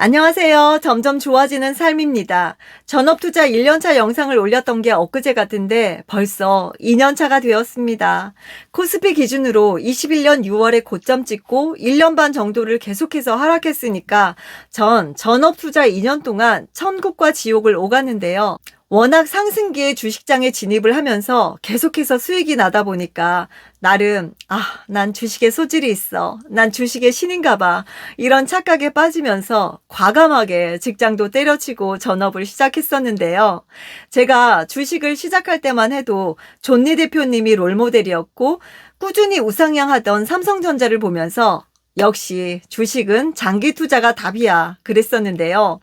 안녕하세요. 점점 좋아지는 삶입니다. 전업투자 1년차 영상을 올렸던 게 엊그제 같은데 벌써 2년차가 되었습니다. 코스피 기준으로 21년 6월에 고점 찍고 1년 반 정도를 계속해서 하락했으니까 전 전업투자 2년 동안 천국과 지옥을 오갔는데요. 워낙 상승기에 주식장에 진입을 하면서 계속해서 수익이 나다 보니까 나름 아, 난 주식에 소질이 있어. 난 주식의 신인가 봐. 이런 착각에 빠지면서 과감하게 직장도 때려치고 전업을 시작했었는데요. 제가 주식을 시작할 때만 해도 존니 대표님이 롤모델이었고 꾸준히 우상향하던 삼성전자를 보면서 역시 주식은 장기 투자가 답이야. 그랬었는데요.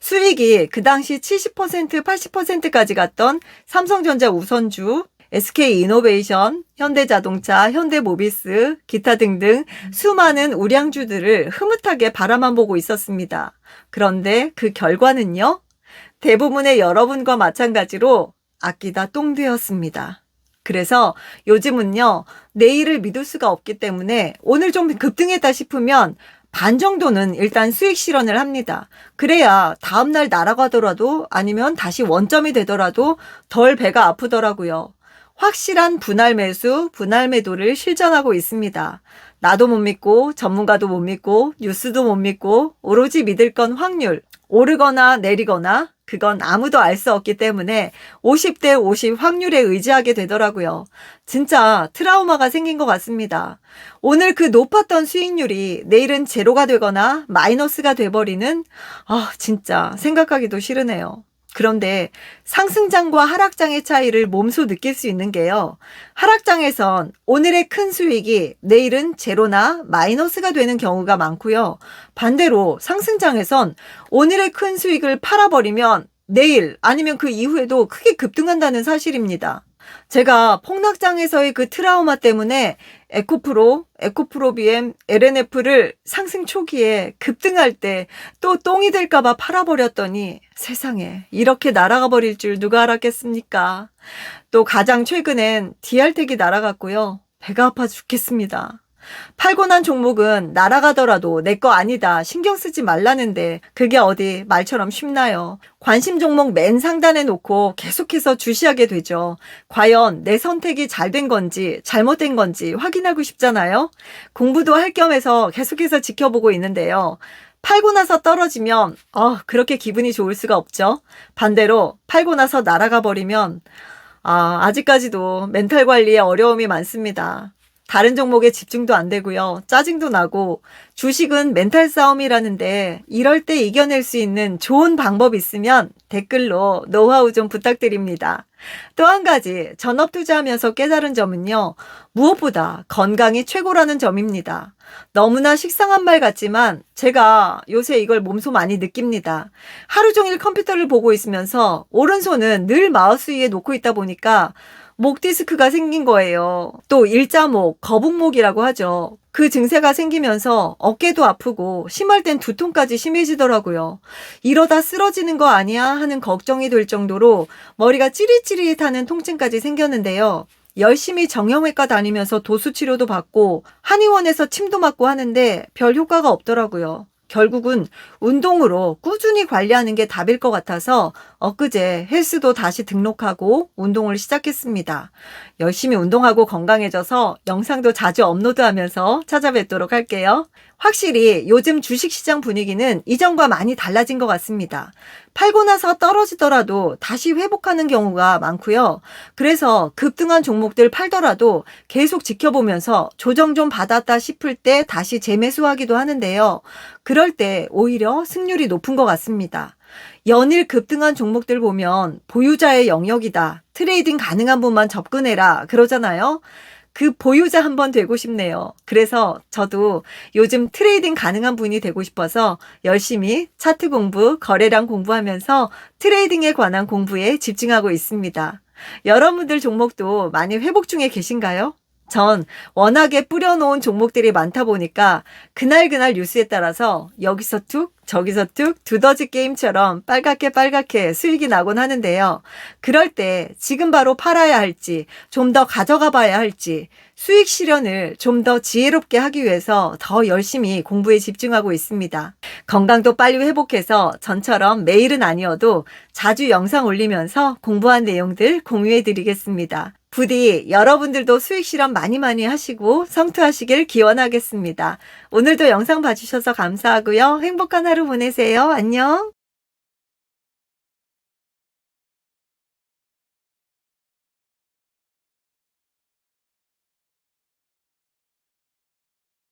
수익이 그 당시 70% 80%까지 갔던 삼성전자 우선주, SK 이노베이션, 현대자동차, 현대모비스, 기타 등등 수많은 우량주들을 흐뭇하게 바라만 보고 있었습니다. 그런데 그 결과는요? 대부분의 여러분과 마찬가지로 아끼다 똥 되었습니다. 그래서 요즘은요, 내일을 믿을 수가 없기 때문에 오늘 좀 급등했다 싶으면 반 정도는 일단 수익 실현을 합니다. 그래야 다음날 날아가더라도 아니면 다시 원점이 되더라도 덜 배가 아프더라고요. 확실한 분할 매수, 분할 매도를 실전하고 있습니다. 나도 못 믿고, 전문가도 못 믿고, 뉴스도 못 믿고, 오로지 믿을 건 확률. 오르거나 내리거나, 그건 아무도 알 수 없기 때문에 50대 50 확률에 의지하게 되더라고요. 진짜 트라우마가 생긴 것 같습니다. 오늘 그 높았던 수익률이 내일은 제로가 되거나 마이너스가 돼버리는, 아, 진짜 생각하기도 싫으네요. 그런데 상승장과 하락장의 차이를 몸소 느낄 수 있는 게요. 하락장에선 오늘의 큰 수익이 내일은 제로나 마이너스가 되는 경우가 많고요. 반대로 상승장에선 오늘의 큰 수익을 팔아버리면 내일 아니면 그 이후에도 크게 급등한다는 사실입니다. 제가 폭락장에서의 그 트라우마 때문에 에코프로, 에코프로 BM, LNF를 상승 초기에 급등할 때 또 똥이 될까봐 팔아버렸더니 세상에 이렇게 날아가 버릴 줄 누가 알았겠습니까? 또 가장 최근엔 DR택이 날아갔고요. 배가 아파 죽겠습니다. 팔고 난 종목은 날아가더라도 내 거 아니다. 신경 쓰지 말라는데 그게 어디 말처럼 쉽나요? 관심 종목 맨 상단에 놓고 계속해서 주시하게 되죠. 과연 내 선택이 잘 된 건지 잘못된 건지 확인하고 싶잖아요. 공부도 할 겸해서 계속해서 지켜보고 있는데요. 팔고 나서 떨어지면 어, 그렇게 기분이 좋을 수가 없죠. 반대로 팔고 나서 날아가 버리면 아, 아직까지도 멘탈 관리에 어려움이 많습니다. 다른 종목에 집중도 안 되고요. 짜증도 나고 주식은 멘탈 싸움이라는데 이럴 때 이겨낼 수 있는 좋은 방법 있으면 댓글로 노하우 좀 부탁드립니다. 또 한 가지 전업 투자하면서 깨달은 점은요. 무엇보다 건강이 최고라는 점입니다. 너무나 식상한 말 같지만 제가 요새 이걸 몸소 많이 느낍니다. 하루 종일 컴퓨터를 보고 있으면서 오른손은 늘 마우스 위에 놓고 있다 보니까 목 디스크가 생긴 거예요. 또 일자목, 거북목이라고 하죠. 그 증세가 생기면서 어깨도 아프고 심할 땐 두통까지 심해지더라고요. 이러다 쓰러지는 거 아니야 하는 걱정이 될 정도로 머리가 찌릿찌릿하는 통증까지 생겼는데요. 열심히 정형외과 다니면서 도수 치료도 받고 한의원에서 침도 맞고 하는데 별 효과가 없더라고요. 결국은 운동으로 꾸준히 관리하는 게 답일 것 같아서 엊그제 헬스도 다시 등록하고 운동을 시작했습니다. 열심히 운동하고 건강해져서 영상도 자주 업로드하면서 찾아뵙도록 할게요. 확실히 요즘 주식시장 분위기는 이전과 많이 달라진 것 같습니다. 팔고 나서 떨어지더라도 다시 회복하는 경우가 많고요. 그래서 급등한 종목들 팔더라도 계속 지켜보면서 조정 좀 받았다 싶을 때 다시 재매수하기도 하는데요. 그럴 때 오히려 승률이 높은 것 같습니다. 연일 급등한 종목들 보면 보유자의 영역이다. 트레이딩 가능한 분만 접근해라. 그러잖아요. 그 보유자 한번 되고 싶네요. 그래서 저도 요즘 트레이딩 가능한 분이 되고 싶어서 열심히 차트 공부, 거래량 공부하면서 트레이딩에 관한 공부에 집중하고 있습니다. 여러분들 종목도 많이 회복 중에 계신가요? 전 워낙에 뿌려놓은 종목들이 많다 보니까 그날그날 뉴스에 따라서 여기서 툭, 저기서 툭, 두더지 게임처럼 빨갛게 빨갛게 수익이 나곤 하는데요. 그럴 때 지금 바로 팔아야 할지, 좀 더 가져가 봐야 할지, 수익 실현을 좀 더 지혜롭게 하기 위해서 더 열심히 공부에 집중하고 있습니다. 건강도 빨리 회복해서 전처럼 매일은 아니어도 자주 영상 올리면서 공부한 내용들 공유해 드리겠습니다. 부디 여러분들도 수익 실현 많이 많이 하시고 성투하시길 기원하겠습니다. 오늘도 영상 봐주셔서 감사하고요. 행복한 하루 보내세요. 안녕.